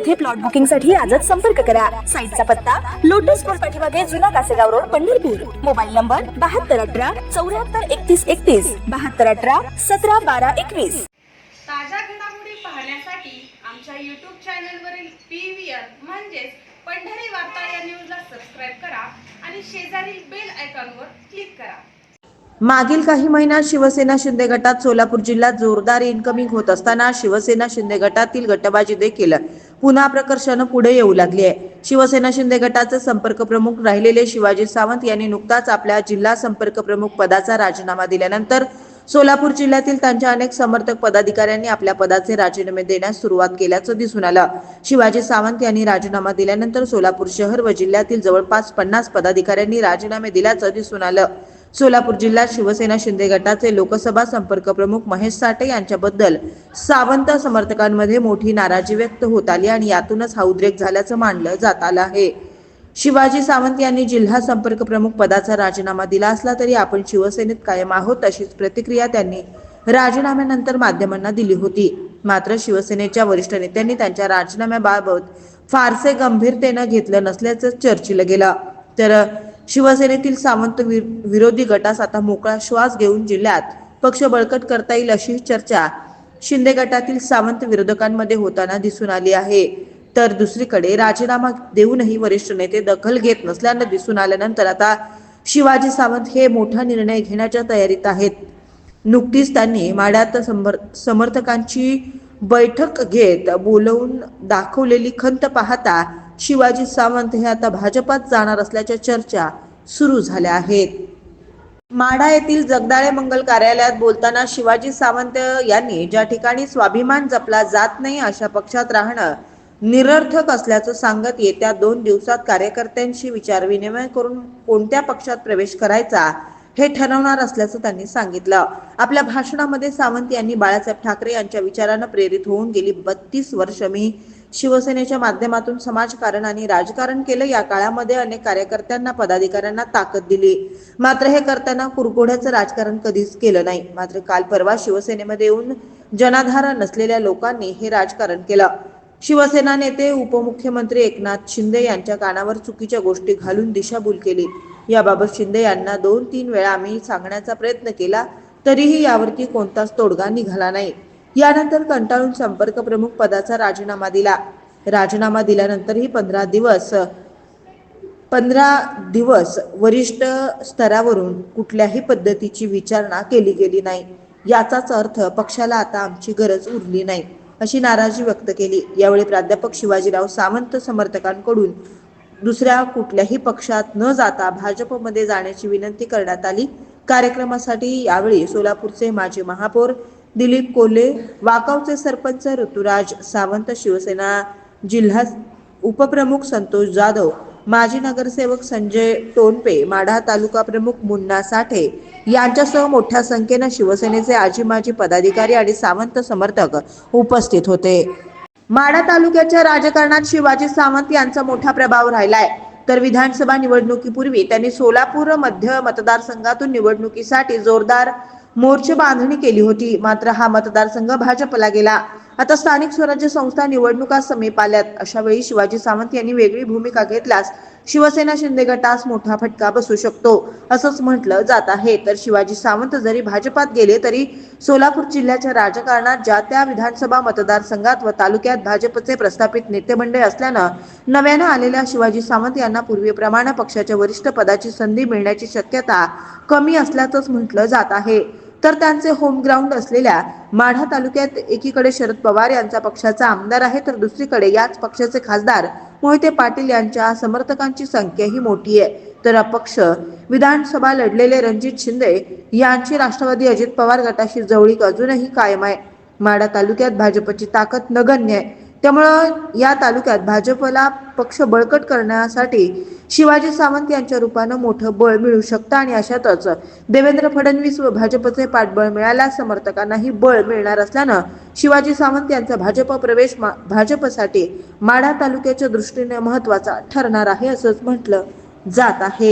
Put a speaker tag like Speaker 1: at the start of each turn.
Speaker 1: येथे प्लॉट बुकिंगसाठी आजच संपर्क करा. साईटचा पत्ता लोटस स्कूल पाठीमागे जुना Kasegaon road Pandharpur. Mobile number बहात्तर अठरा चौऱ्याहत्तर एकतीस एकतीस बहात्तर अठरा सतरा बारा एकवीस.
Speaker 2: ताज्या घडामोडी पाहण्यासाठी आमच्या यूट्यूब चॅनलवरील पी व्ही आर म्हणजेच पंढरी वार्ता या न्यूजला सबस्क्राईब करा आणि शेजारील बेल आयकॉनवर क्लिक करा.
Speaker 3: मागील काही महिन्यात शिवसेना शिंदे गटात सोलापूर जिल्ह्यात जोरदार इन्कमिंग होत असताना शिवसेना शिंदे गटातील गटबाजी देखील पुन्हा प्रकर्षानं पुढे येऊ लागली आहे. शिवसेना शिंदे गटाचे संपर्क प्रमुख राहिलेले शिवाजी सावंत यांनी नुकताच आपल्या जिल्हा संपर्क प्रमुख पदाचा राजीनामा दिल्यानंतर सोलापूर जिल्ह्यातील त्यांच्या अनेक समर्थक पदाधिकाऱ्यांनी आपल्या पदाचे राजीनामे देण्यास सुरुवात केल्याचं दिसून आलं. शिवाजी सावंत यांनी राजीनामा दिल्यानंतर सोलापूर शहर व जिल्ह्यातील जवळपास पन्नास पदाधिकाऱ्यांनी राजीनामे दिल्याचं दिसून आलं. सोलापूर जिल्ह्यात शिवसेना शिंदे गटाचे लोकसभा संपर्क प्रमुख महेश साठे यांच्याबद्दल सावंत समर्थकांमध्ये मोठी नाराजी व्यक्त होत आली आणि यातूनच हा उद्रेक झाल्याचं मानलं जात आलं आहे. शिवाजी सावंत यांनी जिल्हा संपर्क प्रमुख पदाचा राजीनामा दिला असला तरी आपण शिवसेनेत कायम आहोत अशीच प्रतिक्रिया त्यांनी राजीनाम्यानंतर माध्यमांना दिली होती. मात्र शिवसेनेच्या वरिष्ठ नेत्यांनी त्यांच्या राजीनाम्याबाबत फारसे गंभीरतेनं घेतलं नसल्याचं चर्चिलं गेलं. तर शिवसेनेतील सावंत विरोधी गटास आता मोकळा श्वास घेऊन जिल्ह्यात पक्ष बळकट करता येईल अशी चर्चा शिंदे गटातील सावंत विरोधकांमध्ये होताना दिसून आली आहे. तर दुसरीकडे राजीनामा देऊनही वरिष्ठ नेते दखल घेत नसल्यानं दिसून आल्यानंतर आता शिवाजी सावंत हे मोठा निर्णय घेण्याच्या तयारीत आहेत. नुकतीच त्यांनी माड्यात समर्थकांची बैठक घेत बोलवून दाखवलेली खंत पाहता शिवाजी सावंत हे आता भाजपात जाणार असल्याच्या चर्चा सुरू झाल्या आहेत. माढा येथील जगदाळे मंगल कार्यालयात बोलताना शिवाजी सावंत यांनी ज्या ठिकाणी स्वाभिमान जपला जात नाही अशा पक्षात राहणं निरर्थक असल्याचं सांगत येत्या दोन दिवसात कार्यकर्त्यांशी विचारविनिमय करून कोणत्या पक्षात प्रवेश करायचा हे ठरवणार असल्याचं त्यांनी सांगितलं. आपल्या भाषणामध्ये सावंत यांनी बाळासाहेब ठाकरे यांच्या विचारानं प्रेरित होऊन गेली बत्तीस वर्ष मी शिवसेनेच्या माध्यमातून समाजकारण आणि राजकारण केलं. या काळामध्ये अनेक कार्यकर्त्यांना पदाधिकाऱ्यांना ताकद दिली. मात्र हे करताना कुरघोड्याचं राजकारण कधीच केलं नाही. मात्र काल परवा शिवसेनेमध्ये येऊन जनाधार नसलेल्या लोकांनी हे राजकारण केलं. शिवसेना नेते उपमुख्यमंत्री एकनाथ शिंदे यांच्या कानावर चुकीच्या गोष्टी घालून दिशाभूल केली. याबाबत शिंदे यांना दोन तीन वेळा आम्ही सांगण्याचा प्रयत्न केला तरीही यावरती कोणताच तोडगा निघाला नाही. यानंतर कंटाळून संपर्क प्रमुख पदाचा राजीनामा दिला. राजीनामा दिल्यानंतरही पंधरा दिवस पंधरा दिवस वरिष्ठ स्तरावरून कुठल्याही पद्धतीची विचारणा केली गेली नाही. याचाच अर्थ पक्षाला आता आमची गरज उरली नाही अशी नाराजी व्यक्त केली. यावेळी प्राध्यापक शिवाजीराव सावंत समर्थकांकडून दुसऱ्या कुठल्याही पक्षात न जाता भाजपमध्ये जाण्याची विनंती करण्यात आली. कार्यक्रमासाठी यावेळी सोलापूरचे माजी महापौर दिलीप कोल्हे वाकावचे सरपंच ऋतुराज सावंत शिवसेना जिल्हा उपप्रमुख संतोष जाधव माजी नगरसेवक संजय टोनपे माढा तालुका प्रमुख मुन्ना साठे यांच्यासह मोठ्या संख्येनं शिवसेनेचे आजी माजी पदाधिकारी आणि सावंत समर्थक उपस्थित होते. माढा तालुक्याच्या राजकारणात शिवाजी सावंत यांचा मोठा प्रभाव राहिलाय. तर विधानसभा निवडणुकीपूर्वी त्यांनी सोलापूर मध्य मतदारसंघातून निवडणुकीसाठी जोरदार मोर्चे बांधणी केली होती. मात्र हा मतदारसंघ भाजपला गेला. आता स्थानिक स्वराज्य संस्था निवडणुका समीप आल्यात. अशा वेळी शिवाजी सावंत यांनी वेगळी भूमिका घेतल्यास शिवसेना शिंदे गटास मोठा फटका बसू शकतो असंच म्हटलं जात आहे. तर शिवाजी सावंत जरी भाजपात गेले तरी सोलापूर जिल्ह्याच्या राजकारणात ज्या त्या विधानसभा मतदारसंघात व तालुक्यात भाजपचे प्रस्थापित नेतेमंडळ असल्यानं नव्यानं आलेल्या शिवाजी सावंत यांना पूर्वीप्रमाणे पक्षाच्या वरिष्ठ पदाची संधी मिळण्याची शक्यता कमी असल्याचंच म्हटलं जात आहे. तर त्यांचे होम ग्राउंड असलेल्या माढा तालुक्यात एकीकडे शरद पवार यांचा पक्षाचा आमदार आहे तर दुसरीकडे याच पक्षाचे खासदार मोहिते पाटील यांच्या समर्थकांची संख्याही मोठी आहे. तर अपक्ष विधानसभा लढलेले रणजित शिंदे यांची राष्ट्रवादी अजित पवार गटाशी जवळीक अजूनही कायम आहे. माढा तालुक्यात भाजपची ताकद नगण्य आहे. त्यामुळं या तालुक्यात भाजपला पक्ष बळकट करण्यासाठी शिवाजी सावंत यांच्या रूपानं मोठं बळ मिळू शकतं आणि अशातच देवेंद्र फडणवीस व भाजपचे पाठबळ मिळाल्यास समर्थकांनाही बळ मिळणार असल्यानं शिवाजी सावंत यांचा भाजप प्रवेश मा- भाजपसाठी माढा तालुक्याच्या दृष्टीने महत्त्वाचा ठरणार आहे असंच म्हटलं जात आहे.